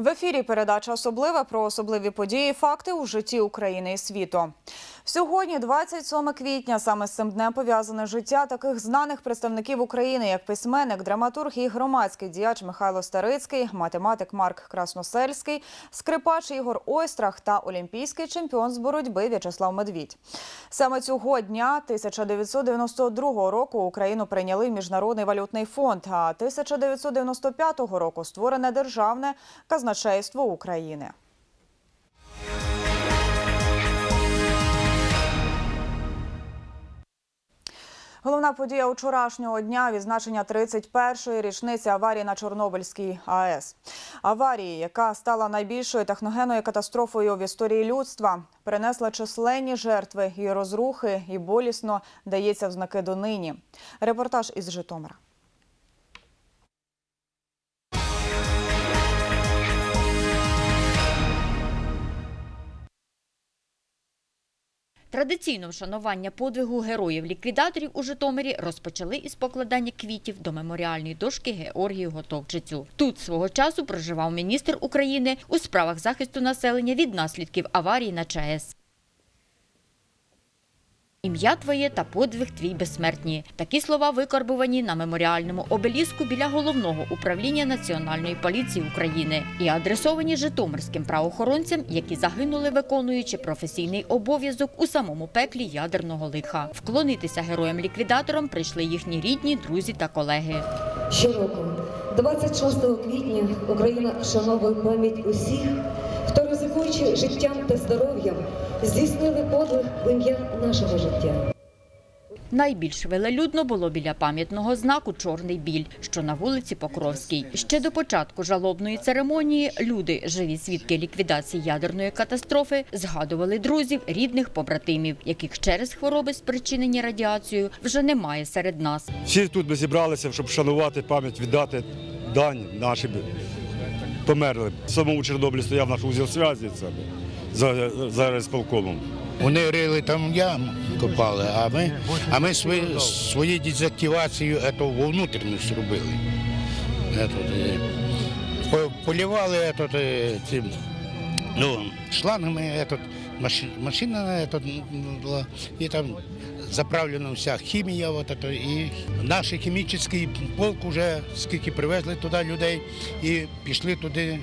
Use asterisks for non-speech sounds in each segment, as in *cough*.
В ефірі передача особлива про особливі події, факти у житті України і світу. Сьогодні, 27 квітня, саме з цим днем пов'язане життя таких знаних представників України, як письменник, драматург і громадський діяч Михайло Старицький, математик Марк Красносельський, скрипач Ігор Ойстрах та олімпійський чемпіон з боротьби В'ячеслав Медвідь. Саме цього дня 1992 року Україну прийняли Міжнародний валютний фонд, а 1995 року створене державне казначейство України. Головна подія вчорашнього дня відзначення 31-ї річниці аварії на Чорнобильській АЕС. Аварії, яка стала найбільшою техногенною катастрофою в історії людства, принесла численні жертви і розрухи, і болісно дається в знаки донині. Репортаж із Житомира. Традиційно вшанування подвигу героїв-ліквідаторів у Житомирі розпочали із покладання квітів до меморіальної дошки Георгію Готовчицю. Тут свого часу проживав міністр України у справах захисту населення від наслідків аварії на ЧАЕС. Ім'я твоє та подвиг твій безсмертні. Такі слова викарбувані на меморіальному обеліску біля головного управління Національної поліції України і адресовані житомирським правоохоронцям, які загинули, виконуючи професійний обов'язок у самому пеклі ядерного лиха. Вклонитися героям-ліквідаторам прийшли їхні рідні, друзі та колеги. Щороку, 26 квітня, Україна вшановує пам'ять усіх, хто ризикуючи життям та здоров'ям, здійснили подвиг в ім'я нашого життя. Найбільш велелюдно було біля пам'ятного знаку Чорний біль, що на вулиці Покровській. Ще до початку жалобної церемонії люди, живі свідки ліквідації ядерної катастрофи, згадували друзів, рідних побратимів, яких через хвороби, спричинені радіацією, вже немає серед нас. Всі тут ми зібралися, щоб вшанувати пам'ять, віддати дань нашим померлим. Самому Чорнобилі стояв наш узіл зв'язі це за, за сполкомом. Вони рили там ям, копали, а ми, а ми свої, свою дезактивацію ету, внутрішність робили. Е, Полівали етот, е, цим, ну, шлангами, маши- машина була, і там заправлена вся хімія. От, ето, і наш хімічний полк вже скільки привезли туди людей і пішли туди.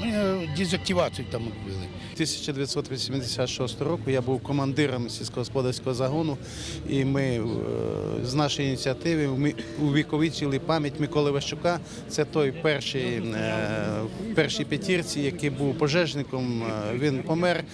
Ну, і дезактивацію там робили. 1986 року я був командиром сільськогосподарського загону, і ми е, з нашої ініціативи ми увіковічили пам'ять Миколи Ващука. Це той перший е, першій п'ятірці, який був пожежником. Е, Він помер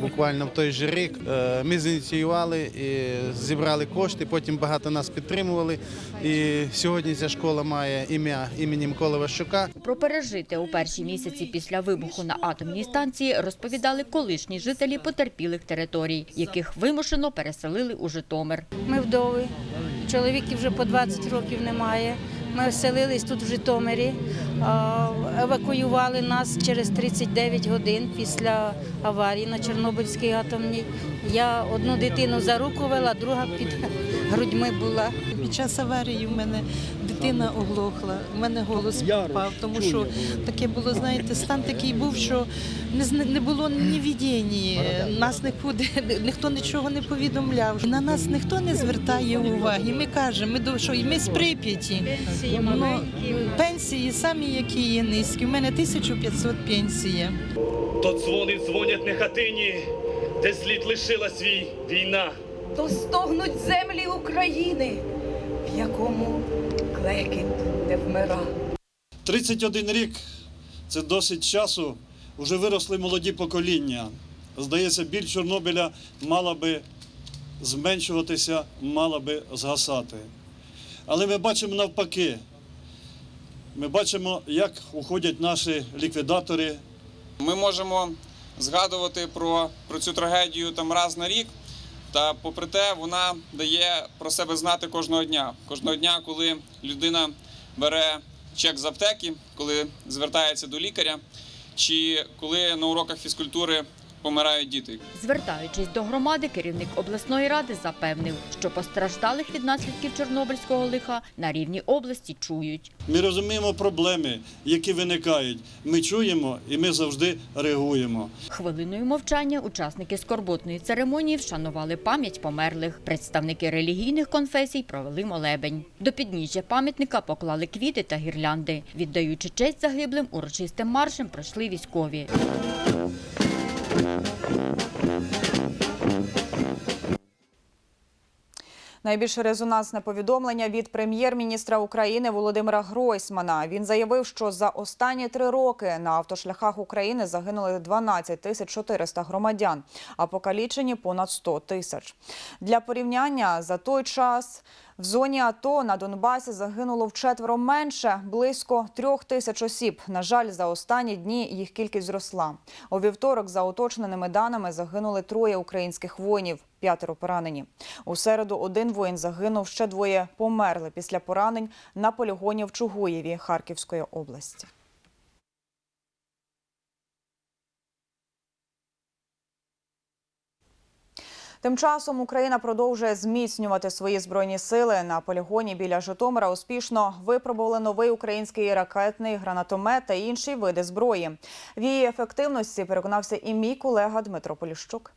буквально в той же рік. Ми зініціювали і зібрали кошти. Потім багато нас підтримували. І сьогодні ця школа має ім'я імені Миколи Ващука. Про пережити у перші місяці після вибуху на атомній станції розповідали колишні жителі потерпілих територій, яких вимушено переселили у Житомир. Ми вдови, чоловіків вже по 20 років немає. Ми оселились тут в Житомирі, евакуювали нас через 39 годин після аварії на Чорнобильській атомній. Я одну дитину за руку вела, друга під грудьми була. Під час аварії в мене дитина оглохла, в мене голос пропав, тому що таке було, знаєте, стан такий був, що не, було ні відіння, нас нікуди, *laughs* ніхто нічого не повідомляв. На нас ніхто не звертає уваги. Ми кажемо, ми, до- що ми з Прип'яті. Ну, пенсії самі, які є низькі. У мене 1500 пенсія. То дзвони дзвонять не хатині, де слід лишила свій війна. то стогнуть землі України, якому клекіт не вмира. 31 рік це досить часу. Вже виросли молоді покоління. Здається, біль Чорнобиля мала би зменшуватися, мала би згасати. Але ми бачимо навпаки. Ми бачимо, як уходять наші ліквідатори, Ми можемо згадувати про, про цю трагедію там раз на рік. Та попри те, вона дає про себе знати кожного дня. Кожного дня, коли людина бере чек з аптеки, коли звертається до лікаря, чи коли на уроках фізкультури помирають діти. Звертаючись до громади, керівник обласної ради запевнив, що постраждалих від наслідків Чорнобильського лиха на рівні області чують. Ми розуміємо проблеми, які виникають. Ми чуємо і ми завжди реагуємо. Хвилиною мовчання учасники скорботної церемонії вшанували пам'ять померлих. Представники релігійних конфесій провели молебень. До підніжжя пам'ятника поклали квіти та гірлянди. Віддаючи честь загиблим, урочистим маршем пройшли військові. Найбільш резонансне повідомлення від прем'єр-міністра України Володимира Гройсмана. Він заявив, що за останні три роки на автошляхах України загинули 12 тисяч 400 громадян, а покалічені понад 100 тисяч. Для порівняння за той час в зоні АТО на Донбасі загинуло вчетверо менше, близько трьох тисяч осіб. На жаль, за останні дні їх кількість зросла. У вівторок, за уточненими даними, загинули троє українських воїнів, п'ятеро поранені. У середу один воїн загинув, ще двоє померли після поранень на полігоні в Чугуєві Харківської області. Тим часом Україна продовжує зміцнювати свої збройні сили на полігоні біля Житомира. Успішно випробували новий український ракетний гранатомет та інші види зброї. В її ефективності переконався і мій колега Дмитро Поліщук.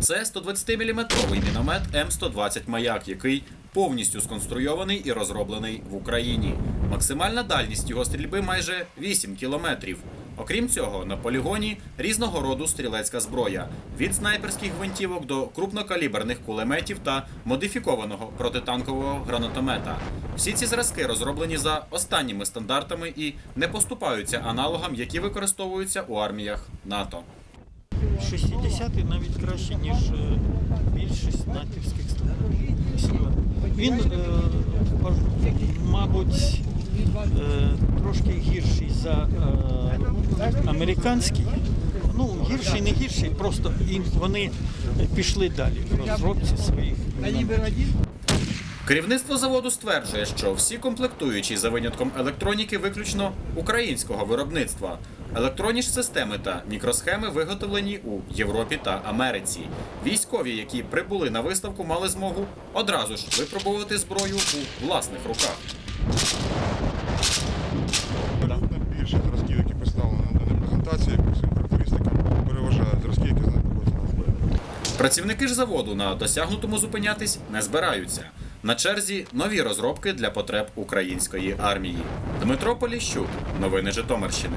Це 120-мм міномет М120 Маяк, який повністю сконструйований і розроблений в Україні. Максимальна дальність його стрільби майже 8 кілометрів. Окрім цього, на полігоні різного роду стрілецька зброя від снайперських гвинтівок до крупнокаліберних кулеметів та модифікованого протитанкового гранатомета. Всі ці зразки розроблені за останніми стандартами і не поступаються аналогам, які використовуються у арміях НАТО. 60-й навіть краще, ніж е, більшість натівських стріл. Він, е, мабуть, е, трошки гірший за американський. Ну, гірший, не гірший, просто вони пішли далі в розробці своїх. Керівництво заводу стверджує, що всі комплектуючі за винятком електроніки виключно українського виробництва. Електронні ж системи та мікросхеми виготовлені у Європі та Америці. Військові, які прибули на виставку, мали змогу одразу ж випробувати зброю у власних руках. Більшість зразків, які представлені на даній презентації, по своїм характеристикам переважають зразки, які знаходяться на зброї. Працівники ж заводу на досягнутому зупинятись не збираються. На черзі нові розробки для потреб української армії. Дмитро Поліщук, новини Житомирщини.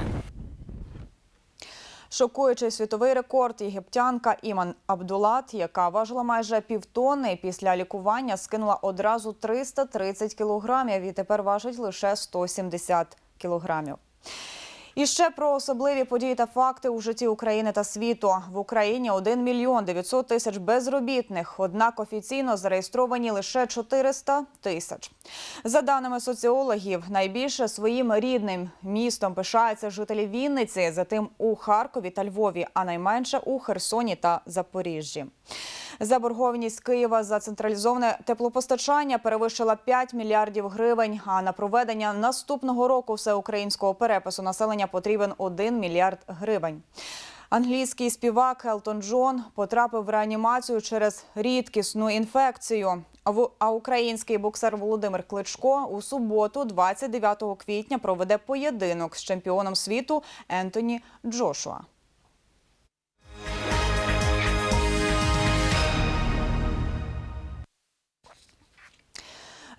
Шокуючий світовий рекорд єгиптянка Іман Абдулат, яка важила майже півтонни, після лікування скинула одразу 330 кілограмів і тепер важить лише 170 кілограмів. І ще про особливі події та факти у житті України та світу. В Україні 1 мільйон 900 тисяч безробітних, однак офіційно зареєстровані лише 400 тисяч. За даними соціологів, найбільше своїм рідним містом пишаються жителі Вінниці, затим у Харкові та Львові, а найменше у Херсоні та Запоріжжі. Заборгованість Києва за централізоване теплопостачання перевищила 5 мільярдів гривень. А на проведення наступного року всеукраїнського перепису населення потрібен 1 мільярд гривень. Англійський співак Елтон Джон потрапив в реанімацію через рідкісну інфекцію. А український боксер Володимир Кличко у суботу, 29 квітня, проведе поєдинок з чемпіоном світу Ентоні Джошуа.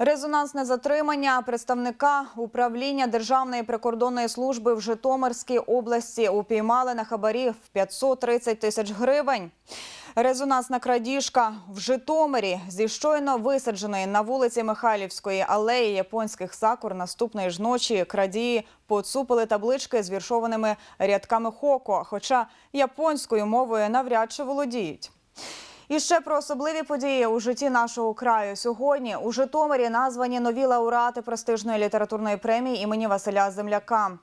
Резонансне затримання представника управління Державної прикордонної служби в Житомирській області упіймали на хабарі в 530 тисяч гривень. Резонансна крадіжка в Житомирі зі щойно висадженої на вулиці Михайлівської алеї японських сакур наступної ж ночі крадії поцупили таблички з віршованими рядками хоко, хоча японською мовою навряд чи володіють. І ще про особливі події у житті нашого краю. Сьогодні у Житомирі названі нові лауреати престижної літературної премії імені Василя Земляка.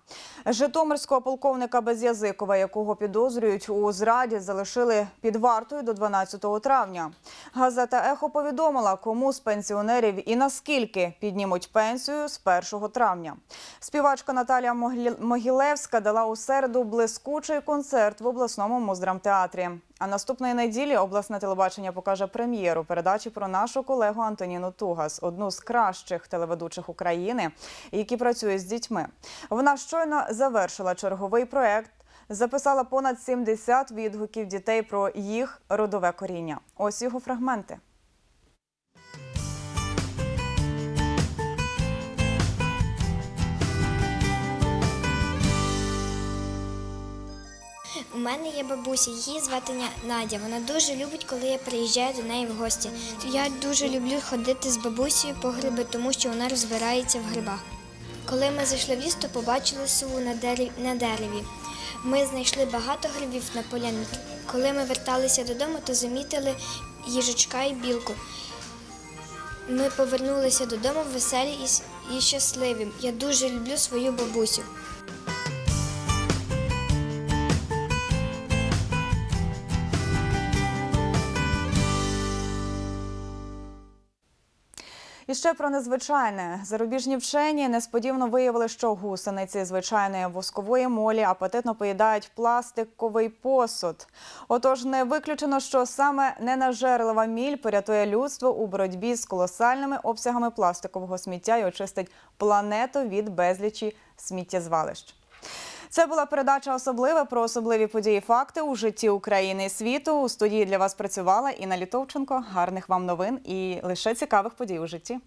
Житомирського полковника Безязикова, якого підозрюють у зраді, залишили під вартою до 12 травня. Газета Ехо повідомила, кому з пенсіонерів і наскільки піднімуть пенсію з 1 травня. Співачка Наталія Могилевська дала у середу блискучий концерт в обласному муздрамтеатрі. А наступної неділі обласне телебачення покаже прем'єру передачі про нашу колегу Антоніну Тугас, одну з кращих телеведучих України, які працює з дітьми. Вона щойно завершила черговий проект. Записала понад 70 відгуків дітей про їх родове коріння. Ось його фрагменти. Мене є бабуся, її звати Надя. Вона дуже любить, коли я приїжджаю до неї в гості. Я дуже люблю ходити з бабусею по гриби, тому що вона розбирається в грибах. Коли ми зайшли в ліс, то побачили сову на дереві. Ми знайшли багато грибів на поляні. Коли ми верталися додому, то замітили їжачка і білку. Ми повернулися додому веселі і щасливі. Я дуже люблю свою бабусю. І ще про незвичайне. Зарубіжні вчені несподівано виявили, що гусениці звичайної воскової молі апетитно поїдають пластиковий посуд. Отож, не виключено, що саме ненажерлива міль порятує людство у боротьбі з колосальними обсягами пластикового сміття і очистить планету від безлічі сміттєзвалищ. Це була передача особливе про особливі події факти у житті України і світу. У студії для вас працювала Інна Літовченко. Гарних вам новин і лише цікавих подій у житті.